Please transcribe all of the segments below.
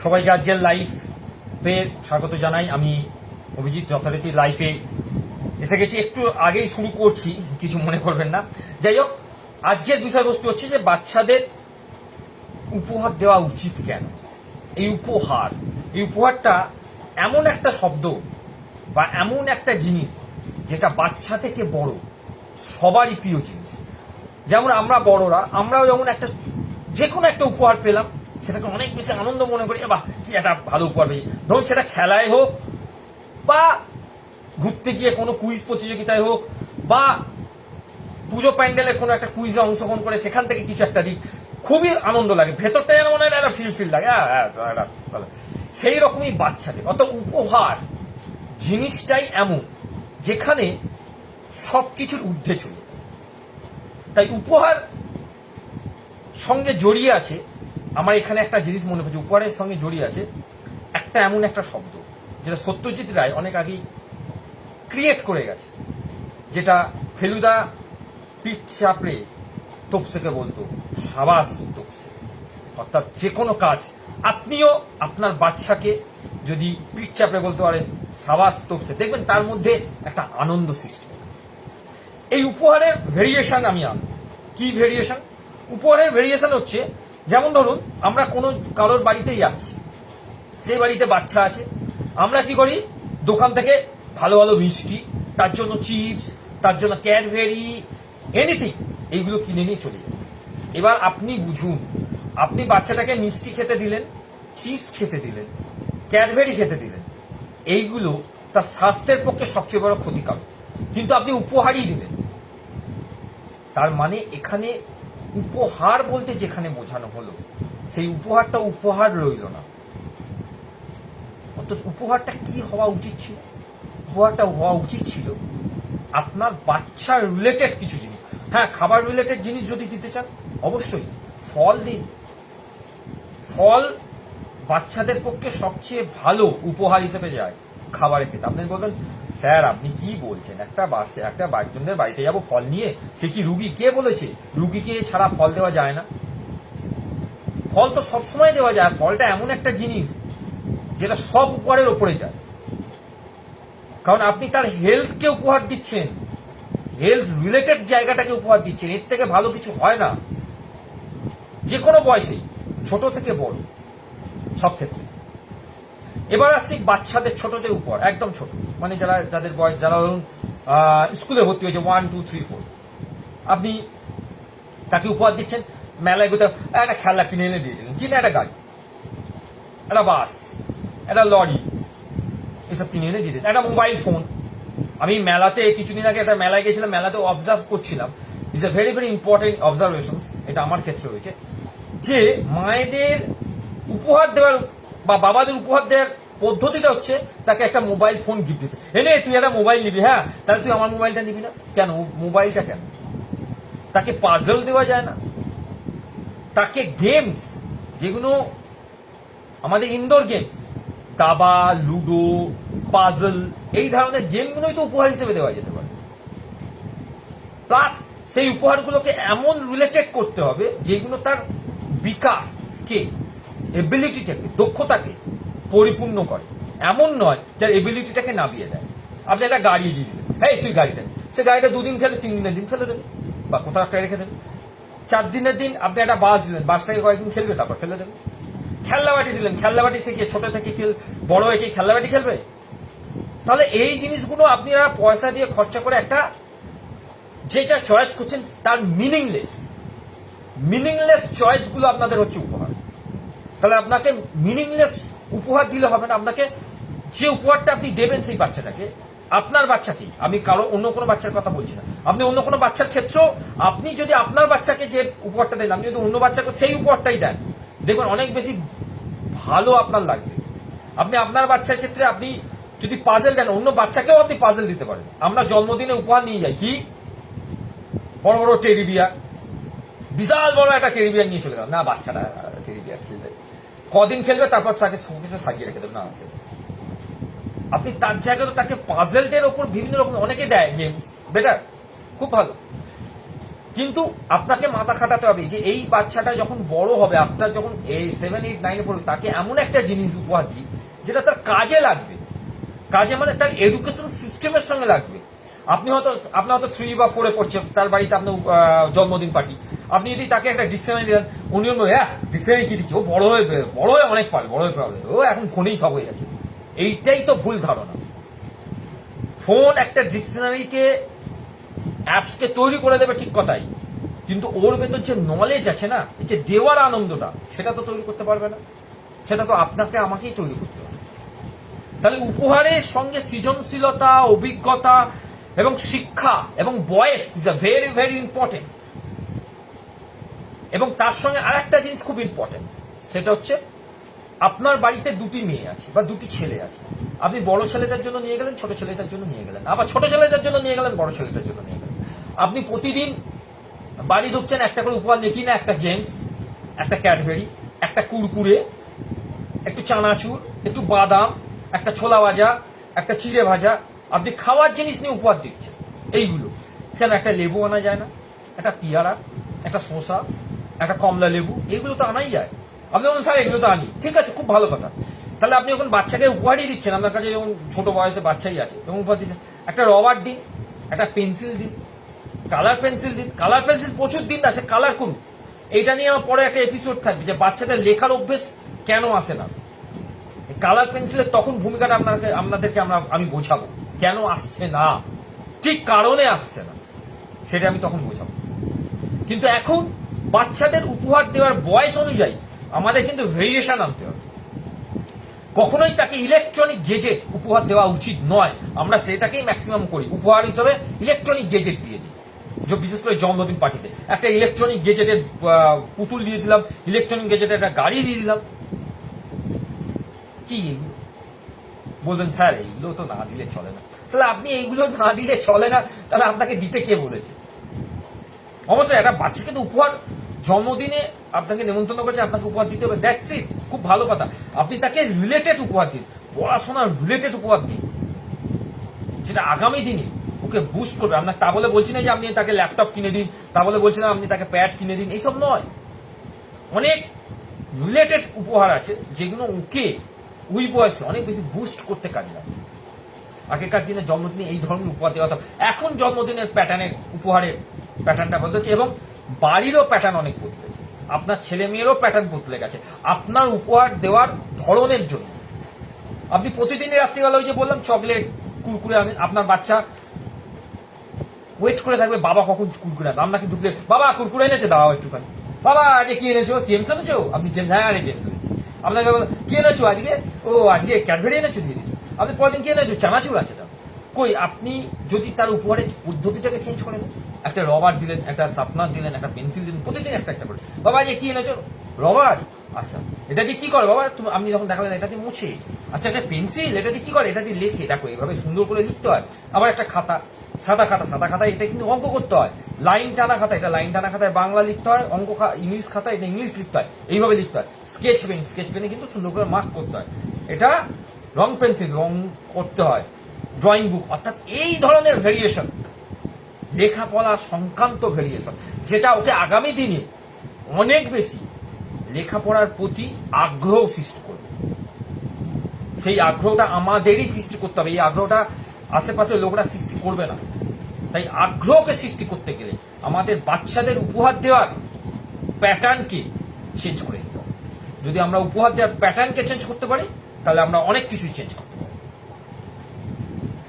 সবাইকে আজকের লাইফে স্বাগত জানাই। আমি অভিজিৎ যথারীতি লাইফে এসে গেছি। একটু আগেই শুরু করছি, কিছু মনে করবেন না। যাই হোক, আজকের বিষয়বস্তু হচ্ছে যে বাচ্চাদের উপহার দেওয়া উচিত কেন? এই উপহার, এই উপহারটা এমন একটা শব্দ বা এমন একটা জিনিস যেটা বাচ্চা থেকে বড়, সবারই প্রিয় জিনিস। যেমন আমরা বড়রা, আমরাও যেমন একটা যে কোনো একটা উপহার পেলাম সেটাকে অনেক বেশি আনন্দ মনে করি বাহ কি একটা ভালো উপহার ধরুন সেটা খেলায় হোক বা ঘুরতে গিয়ে কোনো কুইজ প্রতিযোগিতায় হোক বা পুজো প্যান্ডেলে কোনো একটা কুইজে অংশগ্রহণ করে সেখান থেকে কিছু একটা দিক খুবই আনন্দ লাগে। ভেতরটা যেন মনে হয় একটা ফিল ফিল লাগে। হ্যাঁ, হ্যাঁ, ভালো। সেই রকমই বাচ্চাদের অত উপহার জিনিসটাই এমন যেখানে সব কিছুর ঊর্ধ্বে চলে তাই উপহার সঙ্গে জড়িয়ে আছে আমার এখানে একটা জিনিস মনে পড়ছে উপহারের সঙ্গে জড়িয়ে আছে। একটা এমন একটা শব্দ, যেটা সত্যজিৎ রায় অনেক আগেই ক্রিয়েট করে গেছে, যেটা ফেলুদা পিঠ চাপড়ে তোপসেকে বলতো, সাবাস তোপসে। অর্থাৎ যে কোনো কাজ আপনিও আপনার বাচ্চাকে যদি পিঠ চাপড়ে বলতে পারেন, সাবাস তোপসে, দেখবেন তার মধ্যে একটা আনন্দ সৃষ্টি এই উপহারের ভেরিয়েশন আমি আনব। কি ভেরিয়েশন উপহারের ভেরিয়েশন হচ্ছে যেমন ধরুন, আমরা কোনো কারোর বাড়িতেই যাচ্ছি। সেই বাড়িতে বাচ্চা আছে। আমরা কি করি? দোকান থেকে ভালো ভালো মিষ্টি, তার জন্য চিপস, তার জন্য ক্যাডবেরি এনিথিং এইগুলো কিনে নিয়ে চলে যাই। এবার আপনি বুঝুন, আপনি বাচ্চাটাকে মিষ্টি খেতে দিলেন, চিপস খেতে দিলেন, ক্যাডবেরি খেতে দিলেন, এইগুলো তার স্বাস্থ্যের পক্ষে সবচেয়ে বড় ক্ষতিকারক। কিন্তু আপনি উপহারই দিলেন। তার মানে এখানে উপহার বলতে যেখানে বোঝানো হলো, সেই উপহারটা উপহার রইল না। অর্থাৎ উপহারটা কি হওয়া উচিত ছিল? উপহারটা হওয়া উচিত ছিল আপনার বাচ্চার রিলেটেড কিছু জিনিস। হ্যাঁ খাবার রিলেটেড জিনিস যদি দিতে চান, অবশ্যই। ফল দিন। ফল বাচ্চাদের পক্ষে সবচেয়ে ভালো উপহার হিসেবে যায় খাবারের ক্ষেত্রে। আপনি বলবেন স্যার, আপনি কি বলছেন? একটা বাচ্চা, একটা একজনের বাড়িতে যাব, ফল নিয়ে? সে কি রুগী? কে বলেছে? রুগীকে ছাড়া ফল দেওয়া যায় না। ফল তো সবসময় দেওয়া যায়, ফলটা এমন একটা জিনিস যেটা সব উপহারের ওপরে যায়। কারণ আপনি তার হেলথকে উপহার দিচ্ছেন। হেলথ রিলেটেড জায়গাটাকে উপহার দিচ্ছেন। এর থেকে ভালো কিছু হয় না। যে কোনো বয়সেই, ছোট থেকে বড়, সব ক্ষেত্রে। এবার আসছি বাচ্চাদের ছোটদের উপর, একদম ছোট। মানে যারা, যাদের বয়স, যারা ধরুন স্কুলে ভর্তি হয়েছে ওয়ান টু থ্রি ফোর আপনি তাকে উপহার দিচ্ছেন, মেলায় কোথাও একটা খেলা কিনে এনে দিয়ে দিলেন। কিনে একটা গাড়ি, একটা বাস, একটা লরি, এসব কিনে এনে দিয়ে দিলেন। একটা মোবাইল ফোন আমি মেলাতে কিছুদিন আগে একটা মেলায় গেছিলাম মেলাতে অবজার্ভ করছিলাম। Is a very very important observation এটা আমার ক্ষেত্রে হয়েছে। যে মায়েদের উপহার দেওয়ার বা বাবাদের উপহার দেওয়ার পদ্ধতিটা হচ্ছে তাকে একটা মোবাইল ফোন গিফট দিতে। এনে তুই একটা মোবাইল নিবি হ্যাঁ? তাহলে তুই আমার মোবাইলটা নিবি না। কেন? মোবাইলটা কেন? তাকে পাজল দেওয়া যায় না। তাকে গেমস যেগুলো আমাদের ইনডোর গেমস দাবা, লুডো পাজল এই ধরনের গেমগুলোই তো উপহার হিসেবে দেওয়া যেতে পারে। প্লাস সেই উপহারগুলোকে এমন রিলেটেড করতে হবে যেগুলো তার বিকাশকে এবিলিটিটাকে দক্ষতাকে পরিপূর্ণ করে। এমন নয় যার এবিলিটিটাকে নামিয়ে দেয়। আপনি একটা গাড়ি দিয়ে দিলেন। হ্যাঁ তুই গাড়িটা। সে গাড়িটা দুদিন খেলে তিন দিনের দিন ফেলে দেবে। বা কোথাও একটা রেখে দেবে। চার দিনের দিন আপনি একটা বাস দিলেন। বাসটাকে কয়েকদিন খেলবে, তারপর ফেলে দেবে। খেলনাবাটি দিলেন। খেলনাবাটি সে কি ছোট থেকে খেল বড় হয়ে কি খেলনাবাটি খেলবে? তাহলে এই জিনিসগুলো আপনারা পয়সা দিয়ে খরচা করে একটা যেটা চয়েস করছেন, তার মিনিংলেস মিনিংলেস চয়েসগুলো আপনাদের হচ্ছে উপহার। তাহলে আপনাকে মিনিংলেস উপহার দিলে হবে না আপনাকে। যে উপহারটা আপনি দেবেন সেই বাচ্চাটাকে, আপনার বাচ্চাকেই। আমি কারও অন্য কোনো বাচ্চার কথা বলছি না। আপনি অন্য কোনো বাচ্চার ক্ষেত্রেও আপনি যদি আপনার বাচ্চাকে যে উপহারটা দেন, আপনি যদি অন্য বাচ্চাকে সেই উপহারটাই দেন, দেখবেন অনেক বেশি ভালো আপনার লাগবে। আপনি আপনার বাচ্চার ক্ষেত্রে আপনি যদি পাজেল দেন, অন্য বাচ্চাকেও আপনি পাজেল দিতে পারেন। আমরা জন্মদিনে উপহার নিয়ে যাই। কি? বড় বড় টেডি বিয়ার বিশাল বড় একটা টেডি বিয়ার নিয়ে চলে গেল না, বাচ্চাটা কদিন খেলবে, তারপর তাকে শোকেসে সাজিয়ে রেখে দেবে না আছে আপনি তার জায়গায় তো তাকে পাজেলটের ওপর বিভিন্ন রকম অনেকে দেয় গেমস বেটার খুব ভালো। কিন্তু আপনাকে মাথা খাটাতে হবে যে এই বাচ্চাটা যখন বড় হবে, আপনার যখন এই সেভেন এইট নাইনে পড়বে, তাকে এমন একটা জিনিস উপহার দিই, যেটা তার কাজে লাগবে। কাজে মানে তার এডুকেশন সিস্টেমের সঙ্গে লাগবে। আপনি হয়তো আপনি হয়তো থ্রি বা ফোরে পড়ছেন, তার বাড়িতে আপনার জন্মদিন পার্টি আপনি যদি তাকে একটা ডিকশনারি দেন, উনি বলবেন হ্যাঁ ডিকশনারি কি দিচ্ছে? ও বড় হয়ে বড় হয়ে অনেক পারে, বড় হয়ে পারবে ও এখন ফোনেই সব হয়ে গেছে। এইটাই তো ভুল ধারণা। ফোন একটা ডিকশনারিকে অ্যাপসকে তৈরি করে দেবে ঠিক কথাই। কিন্তু ওর ভেতর যে নলেজ আছে না, এই যে দেওয়ার আনন্দটা, সেটা তো তৈরি করতে পারবে না। সেটা তো আপনাকে আমাকেই তৈরি করতে হবে। তাহলে উপহারের সঙ্গে সৃজনশীলতা, অভিজ্ঞতা এবং শিক্ষা এবং বয়স is a very very important এবং তার সঙ্গে আর একটা জিনিস খুব ইম্পর্টেন্ট সেটা হচ্ছে আপনার বাড়িতে দুটি মেয়ে আছে বা দুটি ছেলে আছে। আপনি বড় ছেলেটার জন্য নিয়ে গেলেন, ছোট ছেলেটার জন্য নিয়ে গেলেন। আবার ছোট ছেলেটার জন্য নিয়ে গেলেন, বড় ছেলেটার জন্য নিয়ে গেলেন। আপনি প্রতিদিন বাড়ি ঢুকছেন, একটা করে উপহার দেখি না একটা জেমস, একটা ক্যাডবেরি, একটা কুরকুরে, একটু চানাচুর, একটু বাদাম, একটা ছোলা ভাজা, একটা চিড়ে ভাজা। আপনি খাওয়ার জিনিস নিয়ে উপহার দিচ্ছেন। এইগুলো। কেন? একটা লেবু আনা যায় না, একটা পিয়ারা, একটা শসা একটা কমলা লেবু, এগুলো তো আনাই যায়। আপনি বলুন, স্যার, এগুলো তো আনি। ঠিক আছে, খুব ভালো কথা। তাহলে আপনি যখন বাচ্চাকে উপহারই দিচ্ছেন, আপনার কাছে যখন ছোট বয়সে বাচ্চাই আছে, তখন উপহার দিচ্ছেন, একটা রবার দিন, একটা পেন্সিল দিন কালার পেন্সিল দিন কালার পেন্সিল প্রচুর দিন আছে কালার করুন। এইটা নিয়ে আমার পরে একটা এপিসোড থাকবে যে বাচ্চাদের লেখার অভ্যেস কেন আসে না। কালার পেন্সিলের তখন ভূমিকাটা আপনাকে, আপনাদেরকে আমরা, আমি বোঝাবো। কেন আসছে না? ঠিক কারণে আসছে না। সেটা আমি তখন বোঝাবো। কিন্তু এখন বাচ্চাদের উপহার দেওয়ার বয়স অনুযায়ী আমাদের কিন্তু ভেরিয়েশন আনতে হবে। কখনোই তাকে ইলেকট্রনিক গেজেট উপহার দেওয়া উচিত নয়। আমরা সেটাকেই ম্যাক্সিমাম করি। উপহার হিসেবে ইলেকট্রনিক গেজেট দিয়ে দিই। যে বিশেষ করে জন্মদিন পার্টিতে। একটা ইলেকট্রনিক গেজেটের পুতুল দিয়ে দিলাম ইলেকট্রনিক গেজেটের একটা গাড়ি দিয়ে দিলাম। কি? বলবেন, স্যার, এইগুলো তো না দিলে চলে না। তাহলে আপনি এইগুলো না দিলে চলে না, তাহলে আপনাকে দিতে কে বলেছে? অবশ্যই একটা বাচ্চাকে তো উপহার জন্মদিনে আপনাকে নেমন্তন্ন করেছে, আপনাকে উপহার দিতে হবে। দ্যাটস ইট খুব ভালো কথা। আপনি তাকে রিলেটেড উপহার দিন। পড়াশোনার রিলেটেড উপহার দিন। যেটা আগামী দিনে ওকে বুস্ট করবে। আপনার তা বলে বলছি না যে আপনি তাকে ল্যাপটপ কিনে দিন, তা বলে বলছি না আপনি তাকে প্যাড কিনে দিন। এইসব নয়। অনেক রিলেটেড উপহার আছে যেগুলো ওকে ওই বয়সে অনেক বেশি বুস্ট করতে কাজে লাগে। আগেকার দিনে জন্মদিনে এই ধরনের উপহার দেওয়া এখন জন্মদিনের প্যাটার্নের উপহারের প্যাটার্নটা বদলেছে এবং বাড়িরও প্যাটার্ন অনেক বদলেছে আপনার ছেলে মেয়েরও প্যাটার্ন বদলে গেছে। আপনার উপহার দেওয়ার ধরনের জন্য। আপনি প্রতিদিনই রাত্রিবেলা ওই যে বললাম চকলেট কুরকুরে আনেন আপনার বাচ্চা ওয়েট করে থাকবে, বাবা কখন কুরকুরে আনবে আপনাকে ঢুকলে বাবা, কুরকুরে এনেছে, দাও একটুখানি। বাবা, আজকে কি এনেছো? জেমস এনেছো? আপনি জেমস হ্যাঁ আরে জেমস এনেছি। আপনাকে কি এনেছো আজকে? ও, আজকে ক্যাডবেরি এনেছো দিয়ে আপনি পরের দিন কি এনেছো? চানাচুর আছে কই, আপনি যদি তার উপহারের পদ্ধতিটাকে চেঞ্জ করে দেন। একটা রবার দিলেন একটা সাপনার দিলেন একটা পেন্সিল দিলেন প্রতিদিন একটা একটা করে। বাবা যে কি এনেছো? রবার আচ্ছা এটা দিয়ে কি করে বাবা? তুমি, আপনি যখন দেখালেন, এটা দিয়ে মুছে। আচ্ছা একটা পেন্সিল, এটা দিয়ে কি করে? এটা দিয়ে লেখে। দেখো এইভাবে সুন্দর করে লিখতে হয়। আবার একটা খাতা, সাদা খাতা সাদা খাতা এটা কিন্তু অঙ্ক করতে হয়। লাইন টানা খাতা, এটা লাইন টানা খাতায় বাংলা লিখতে হয়, অঙ্ক ইংলিশ খাতা এটা ইংলিশ লিখতে হয়। এইভাবে লিখতে হয়। স্কেচ পেন, স্কেচ পেনে কিন্তু সুন্দর করে মার্ক করতে হয়। এটা রং পেন্সিল, রং করতে হয়। ড্রয়িং বুক, অর্থাৎ এই ধরনের ভেরিয়েশন। লেখাপড়া সংক্রান্ত ভেরিয়েশন যেটা ওকে আগামী দিনে অনেক বেশি লেখাপড়ার প্রতি আগ্রহ সৃষ্টি করবে। সেই আগ্রহটা আমাদেরই সৃষ্টি করতে হবে। এই আগ্রহটা আশেপাশের লোকরা সৃষ্টি করবে না। তাই আগ্রহকে সৃষ্টি করতে গেলে আমাদের বাচ্চাদের উপহার দেওয়ার প্যাটার্নকে চেঞ্জ করে দিতে হবে। যদি আমরা উপহার দেওয়ার প্যাটার্নকে চেঞ্জ করতে পারি, তাহলে আমরা অনেক কিছুই চেঞ্জ করতে পারি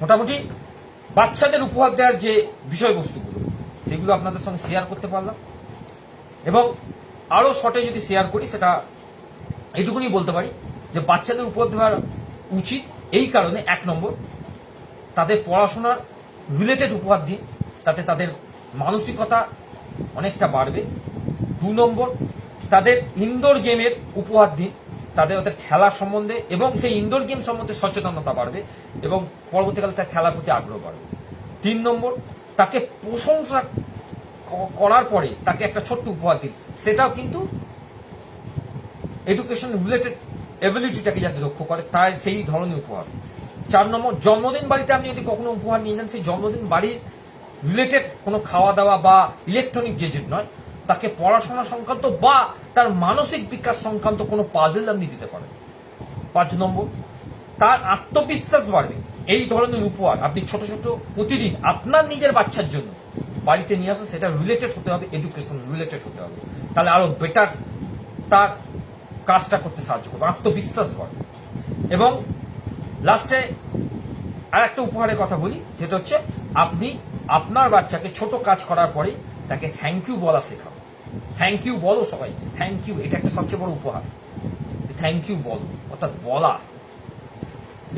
মোটামুটি বাচ্চাদের উপহার দেওয়ার যে বিষয়বস্তুগুলো, সেগুলো আপনাদের সঙ্গে শেয়ার করতে পারলাম। এবং আরও শর্টে যদি শেয়ার করি, সেটা এইটুকুনি বলতে পারি যে বাচ্চাদের উপহার দেওয়া উচিত এই কারণে, এক নম্বর, তাদের পড়াশোনার রিলেটেড উপহার দিন, তাতে তাদের মানসিকতা অনেকটা বাড়বে। দু নম্বর, তাদের ইনডোর গেমের উপহার দিন তাদের ওদের খেলা সম্বন্ধে এবং সেই ইনডোর গেম সম্বন্ধে সচেতনতা বাড়বে এবং পরবর্তীকালে তার খেলার প্রতি আগ্রহ বাড়বে। তিন নম্বর, তাকে প্রশংসা করার পরে তাকে একটা ছোট্ট উপহার দিন। সেটাও কিন্তু এডুকেশন রিলেটেড এবিলিটিটাকে যাতে লক্ষ্য করে, তাই সেই ধরনের উপহার। চার নম্বর, জন্মদিন বাড়িতে আপনি যদি কখনো উপহার নিয়ে যান, সেই জন্মদিন বাড়ির রিলেটেড কোনো খাওয়া দাওয়া বা ইলেকট্রনিক গেজেট নয় তাকে পড়াশোনা সংক্রান্ত বা তার মানসিক বিকাশ সংক্রান্ত কোনো পাজেল আপনি দিতে পারেন। পাঁচ নম্বর, তার আত্মবিশ্বাস বাড়বে। এই ধরনের উপহার আপনি ছোট ছোট প্রতিদিন আপনার নিজের বাচ্চার জন্য বাড়িতে নিয়ে আসুন, সেটা রিলেটেড হতে হবে এডুকেশন রিলেটেড হতে হবে। তাহলে আরও বেটার তার কাজটা করতে সাহায্য করবে, আত্মবিশ্বাস বাড়বে। এবং লাস্টে আর একটা উপহারের কথা বলি, সেটা হচ্ছে আপনি আপনার বাচ্চাকে ছোট কাজ করার পরে তাকে থ্যাংক ইউ বলা শেখাও থ্যাংক ইউ বলো সবাইকে। থ্যাংক ইউ এটা একটা সবচেয়ে বড় উপহার। থ্যাংক ইউ বলো, অর্থাৎ বলা।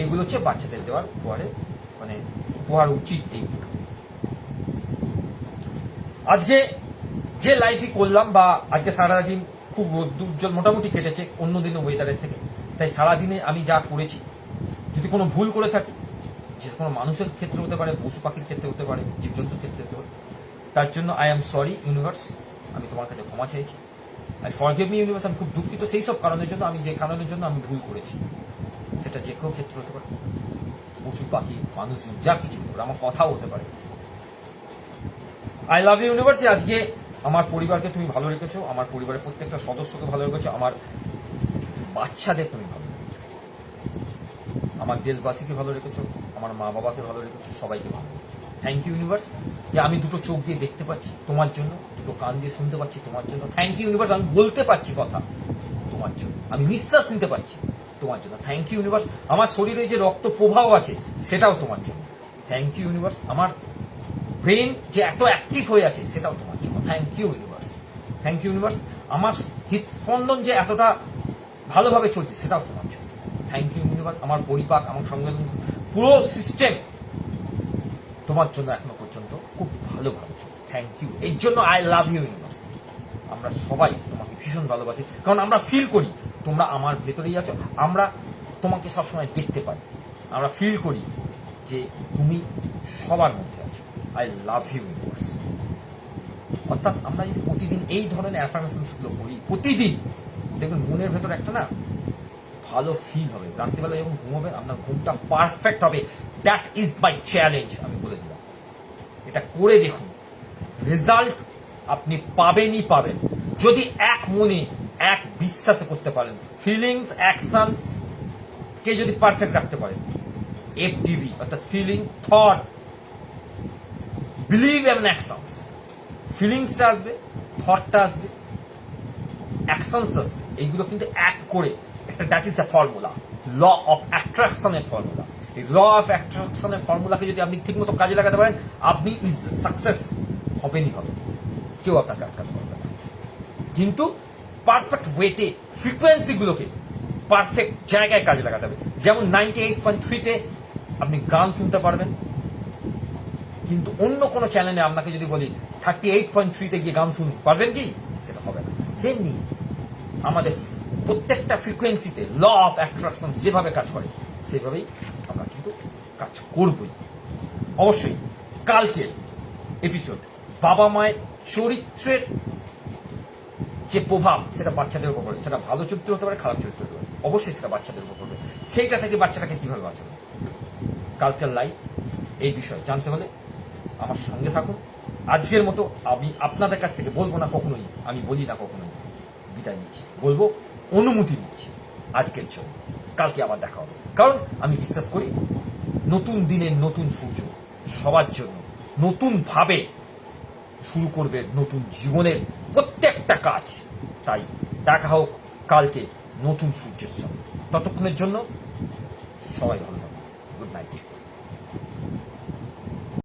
এইগুলো হচ্ছে বাচ্চাদের দেওয়ার উপহারে মানে উপহার উচিত এইগুলো আজকে যে লাইভই করলাম বা আজকে সারাদিন খুব উজ্জ্বল মোটামুটি কেটেছে অন্য দিনের ওয়েদারের থেকে। তাই সারাদিনে আমি যা করেছি, যদি কোনো ভুল করে থাকি, যে কোনো মানুষের ক্ষেত্রে হতে পারে, পশু পাখির ক্ষেত্রে হতে পারে, জীবজন্তুর ক্ষেত্রে হতে পারে, তার জন্য আই এম সরি ইউনিভার্স আমি তোমার কাছে ক্ষমা চাইছি আই ফরগিভ মি ইউনিভার্স আমি খুব দুঃখিত সেই সব কারণের জন্য, আমি যে কারণের জন্য আমি ভুল করেছি। সেটা যে কেউ ক্ষেত্রে হতে পারে। পশু, পাখি, মানুষজন, যা কিছু আমার কথাও হতে পারে। আই লাভ ইউ ইউনিভার্সে আজকে আমার পরিবারকে তুমি ভালো রেখেছো, আমার পরিবারের প্রত্যেকটা সদস্যকে ভালো রেখেছো, আমার বাচ্চাদের তুমি ভালো রেখেছো। আমার দেশবাসীকে ভালো রেখেছো, আমার মা বাবাকে ভালো রেখেছো, সবাইকে ভালো রেখেছো। থ্যাংক ইউ ইউনিভার্স যে আমি দুটো চোখ দিয়ে দেখতে পাচ্ছি তোমার জন্য দুটো কান দিয়ে শুনতে পাচ্ছি তোমার জন্য। থ্যাংক ইউ ইউনিভার্স আমি বলতে পারছি কথা তোমার জন্য। আমি নিঃশ্বাস নিতে পারছি তোমার জন্য। থ্যাংক ইউ ইউনিভার্স আমার শরীরে যে রক্ত প্রবাহ আছে, সেটাও তোমার জন্য। থ্যাংক ইউ ইউনিভার্স আমার ব্রেন যে এত অ্যাক্টিভ হয়ে আছে, সেটাও তোমার জন্য। Thank you universe thank you universe আমার হৃদস্পন্দন যে এতটা ভালোভাবে চলছে, সেটাও তোমার জন্য। থ্যাংক ইউ ইউনিভার্স আমার পরিপাক, আমার সঙ্গে পুরো সিস্টেম তোমার জন্য এখনও পর্যন্ত খুব ভালোভাবে থ্যাংক ইউ এর জন্য আই লাভ ইউ ইউনিভার্স আমরা সবাই তোমাকে ভীষণ ভালোবাসি। কারণ আমরা ফিল করি, তোমরা আমার ভেতরেই আছো। আমরা তোমাকে সবসময় দেখতে পাই। আমরা ফিল করি যে তুমি সবার মধ্যে আছো। আই লাভ ইউ ইউনিভার্স অর্থাৎ আমরা যদি প্রতিদিন এই ধরনের অ্যাফার্মেশনসগুলো করি, প্রতিদিন, দেখবেন মনের ভেতর একটা না ভালো ফিল হবে। রাত্রিবেলা যখন ঘুমাবেন আপনার ঘুমটা পারফেক্ট হবে। দ্যাট ইজ মাই চ্যালেঞ্জ আমি বলে দিলাম। এটা করে দেখুন। রেজাল্ট আপনি পাবেনই পাবেন। যদি এক মনে এক বিশ্বাসে করতে পারেন ফিলিংস অ্যাকশনস কে যদি পারফেক্ট রাখতে পারেন এফডিবি অর্থাৎ feeling thought belief and actions ফিলিংসটা আসবে থটটা আসবে অ্যাকশনস আসবে। এইগুলো কিন্তু এক করে একটা that is a formula law of অ্যাট্রাকশনের formula এই ল অফ অ্যাট্রাকশনের ফর্মুলাকে যদি আপনি ঠিকমতো কাজে লাগাতে পারেন, আপনি ইজ সাকসেস হবেনই হবে। কেউ আপনাকে আটকাতে পারবে না। কিন্তু পারফেক্ট ওয়েতে ফ্রিকোয়েন্সিগুলোকে পারফেক্ট জায়গায় কাজে লাগাতে হবে। যেমন নাইনটি এইট পয়েন্ট থ্রিতে আপনি গান শুনতে পারবেন। কিন্তু অন্য কোনো চ্যানেলে আপনাকে যদি বলি থার্টি এইট পয়েন্ট থ্রিতে গিয়ে গান শুনুন পারবেন কি? সেটা হবে না। সেমনি আমাদের প্রত্যেকটা ফ্রিকোয়েন্সিতে ল অফ অ্যাট্রাকশন যেভাবে কাজ করে, সেভাবেই আমরা কিন্তু কাজ করবই। অবশ্যই কালকের এপিসোড বাবা মায়ের চরিত্রের যে প্রভাব, সেটা বাচ্চাদের উপর পড়ে। সেটা ভালো চরিত্র হতে পারে, খারাপ চরিত্র হতে পারে। অবশ্যই সেটা বাচ্চাদের উপর পড়বে। সেইটা থেকে বাচ্চাটাকে কীভাবে বাঁচাবে? কালকের লাইফ এই বিষয়ে জানতে হলে আমার সঙ্গে থাকুন। আজকের মতো আমি আপনাদের কাছ থেকে বলব না কখনোই, আমি বলি না কখনোই। বিদায় নিচ্ছি। বলব, অনুমতি নিচ্ছি। আজকের জন্য। কালকে আবার দেখা হবে। কারণ আমি বিশ্বাস করি, নতুন দিনের নতুন সূর্য, সবার জন্য নতুনভাবে শুরু করবে নতুন জীবনের প্রত্যেকটা কাজ তাই দেখা হোক, কালকে নতুন সূর্যের সঙ্গে। ততক্ষণের জন্য সবাই ভালো থাকুন। Good night